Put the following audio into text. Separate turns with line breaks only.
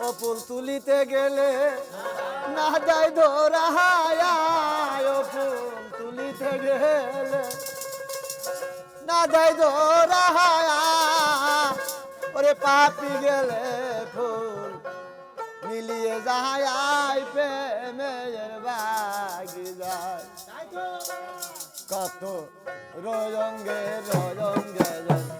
ও ফুল তুলিতে গেলে না যাই ধরা ও ফুল তুলিতে গেলে না যাই ধরা ওরে পাপি গেলে ফুল মিলিয়ে যায় প্রেমের বাগি যায়। কত রঙ্গে রঙ্গে ফুল